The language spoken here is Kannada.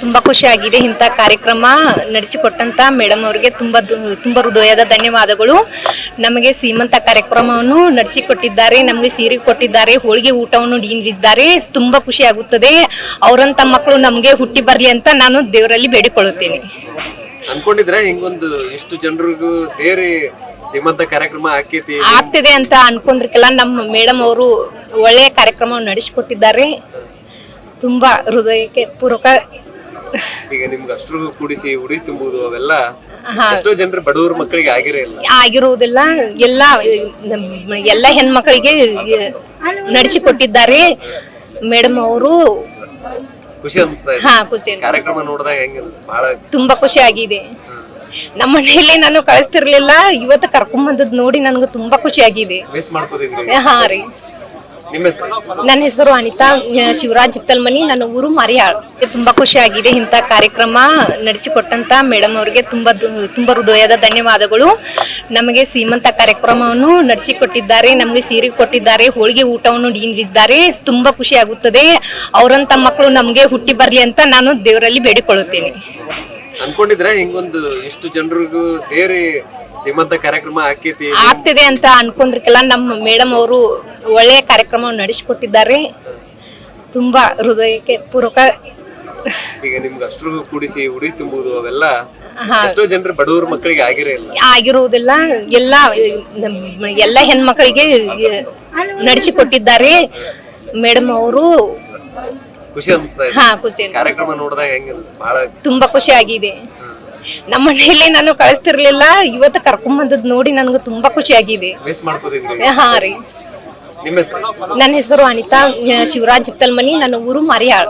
ತುಂಬಾ ಖುಷಿ ಆಗಿದೆ ಇಂಥ ಕಾರ್ಯಕ್ರಮ ನಡೆಸಿಕೊಟ್ಟಂತ ಮೇಡಮ್ ಅವರಿಗೆ ತುಂಬಾ ತುಂಬಾ ಹೃದಯದ ಧನ್ಯವಾದಗಳು. ನಮಗೆ ಸೀಮಂತ ಕಾರ್ಯಕ್ರಮವನ್ನು ನಡೆಸಿಕೊಟ್ಟಿದ್ದಾರೆ ನಮಗೆ ಸೀರೆ ಕೊಟ್ಟಿದ್ದಾರೆ ಹೋಳಿಗೆ ಊಟವನ್ನು ನೀಡಿದ್ದಾರೆ. ತುಂಬಾ ಖುಷಿ ಆಗುತ್ತದೆ. ಅವರಂತ ಮಕ್ಕಳು ನಮಗೆ ಹುಟ್ಟಿ ಬರಲಿ ಅಂತ ನಾನು ದೇವರಲ್ಲಿ ಬೇಡಿಕೊಳ್ಳುತ್ತೇನೆ. ಅನ್ಕೊಂಡಿದ್ರೆ ಹಿಂಗೊಂದು ಇಷ್ಟು ಜನರಿಗೂ ಸೇರಿ ಸೀಮಂತ ಕಾರ್ಯಕ್ರಮ ಆಕೇತಿ ಆಗ್ತಿದೆ ಅಂತ ಅನ್ಕೊಂಡ್ರಿಕಲ್ಲ ನಮ್ಮ ಮೇಡಮ್ ಅವರು ಒಳ್ಳೆಯ ಕಾರ್ಯಕ್ರಮವನ್ನು ನಡೆಸಿಕೊಟ್ಟಿದ್ದಾರೆ. ತುಂಬಾ ಹೃದಯಕ್ಕೆ ಪೂರ್ವಕ ಈಗ ನಿಮ್ಗೆ ಅಷ್ಟು ಕೂಡಿಸಿ ಉಡಿ ತುಂಬುವುದು ಅವೆಲ್ಲ. ಎಷ್ಟೋ ಜನರು ಬಡವ್ರ ಮಕ್ಕಳಿಗೆ ಆಗಿರೇ ಇಲ್ಲ. ಆಗಿರುವುದಿಲ್ಲ. ಎಲ್ಲ ಎಲ್ಲ ಹೆಣ್ಮಕ್ಳಿಗೆ ನಡೆಸಿಕೊಟ್ಟಿದ್ದಾರೆ. ಮೇಡಮ್ ಅವರು. ಖುಷಿ ಅನ್ಸ್ತಾ ಇದೆ. ಹಾ ಖುಷಿ ಕಾರ್ಯಕ್ರಮ ನೋಡಿದಾಗ ಹೆಂಗ ಬಹಳ ತುಂಬಾ ಖುಷಿ ಆಗಿದೆ. ನಮ್ಮ ಮನೆಯಲ್ಲಿ ನಾನು ಕಳಿಸ್ತಿರ್ಲಿಲ್ಲ. ಇವತ್ತು ಕರ್ಕೊಂಡ್ ಬಂದದ್ ನೋಡಿ ನನಗೆ ತುಂಬಾ ಖುಷಿ ಆಗಿದೆ. ಮಿಸ್ ಮಾಡ್ಕೋತಿದ್ರಿ. ಹಾ ರೀ. ನನ್ನ ಹೆಸರು ಅನಿತಾ ಶಿವರಾಜ್ ಹಿತ್ತಲ್ಮನಿ. ನನ್ನ ಊರು ಮರಿಯಾಳ್. ತುಂಬಾ ಖುಷಿ ಆಗಿದೆ ಇಂಥ ಕಾರ್ಯಕ್ರಮ ನಡೆಸಿಕೊಟ್ಟಂತ ಮೇಡಮ್ ಅವರಿಗೆ ತುಂಬಾ ತುಂಬಾ ಹೃದಯದ ಧನ್ಯವಾದಗಳು. ನಮಗೆ ಸೀಮಂತ ಕಾರ್ಯಕ್ರಮವನ್ನು ನಡೆಸಿಕೊಟ್ಟಿದ್ದಾರೆ ನಮಗೆ ಸೀರೆ ಕೊಟ್ಟಿದ್ದಾರೆ ಹೋಳಿಗೆ ಊಟವನ್ನು ನೀಡಿದ್ದಾರೆ. ತುಂಬಾ ಖುಷಿ ಆಗುತ್ತದೆ. ಅವರಂತ ಮಕ್ಕಳು ನಮಗೆ ಹುಟ್ಟಿ ಬರಲಿ ಅಂತ ನಾನು ದೇವರಲ್ಲಿ ಬೇಡಿಕೊಳ್ಳುತ್ತೇನೆ. ಅನ್ಕೊಂಡಿದ್ರೆ ಹಿಂಗೊಂದು ಇಷ್ಟು ಜನರಿಗೂ ಸೇರಿ ಸೀಮಂತ ಕಾರ್ಯಕ್ರಮ ಆಕೇತಿ ಆಗ್ತಿದೆ ಅಂತ ಅನ್ಕೊಂಡ್ರಿಕೆಲ್ಲ ನಮ್ಮ ಮೇಡಮ್ ಅವರು ಒಳ್ಳೆಯ ಕಾರ್ಯಕ್ರಮವನ್ನು ನಡೆಸಿಕೊಟ್ಟಿದ್ದಾರೆ. ತುಂಬಾ ಹೃದಯಕ್ಕೆ ಪೂರ್ವಕ ಈಗ ನಿಮ್ಗೆ ಅಷ್ಟ್ರಿಗೂ ಕೂಡಿಸಿ ಉಡಿ ತುಂಬುವುದು ಅವೆಲ್ಲ. ಎಷ್ಟೋ ಜನರು ಬಡವ್ರ ಮಕ್ಕಳಿಗೆ ಆಗಿರುವುದಿಲ್ಲ. ಎಲ್ಲ ಎಲ್ಲ ಹೆಣ್ಮಕ್ಳಿಗೆ ನಡೆಸಿಕೊಟ್ಟಿದ್ದಾರೆ. ಮೇಡಮ್ ಅವರು ಖುಷಿ ಹಾ ಖುಷಿ ಕಾರ್ಯಕ್ರಮ ನೋಡಿದಾಗ ಹೆಂಗ ಬಹಳ ತುಂಬಾ ಖುಷಿ ಆಗಿದೆ. ನಮ್ಮ ಮನೆಯಲ್ಲಿ ನಾನು ಕಳಿಸ್ತಿರ್ಲಿಲ್ಲ. ಇವತ್ತು ಕರ್ಕೊಂಡ್ ಬಂದದ್ ನೋಡಿ ನನ್ಗೆ ತುಂಬಾ ಖುಷಿ ಆಗಿದೆ. ಹಾ ರೀ. ನನ್ನ ಹೆಸರು ಅನಿತಾ ಶಿವರಾಜ್ ಹಿತ್ತಲ್ಮನಿ ನನ್ನ ಊರು ಮರಿಯಾಳ್.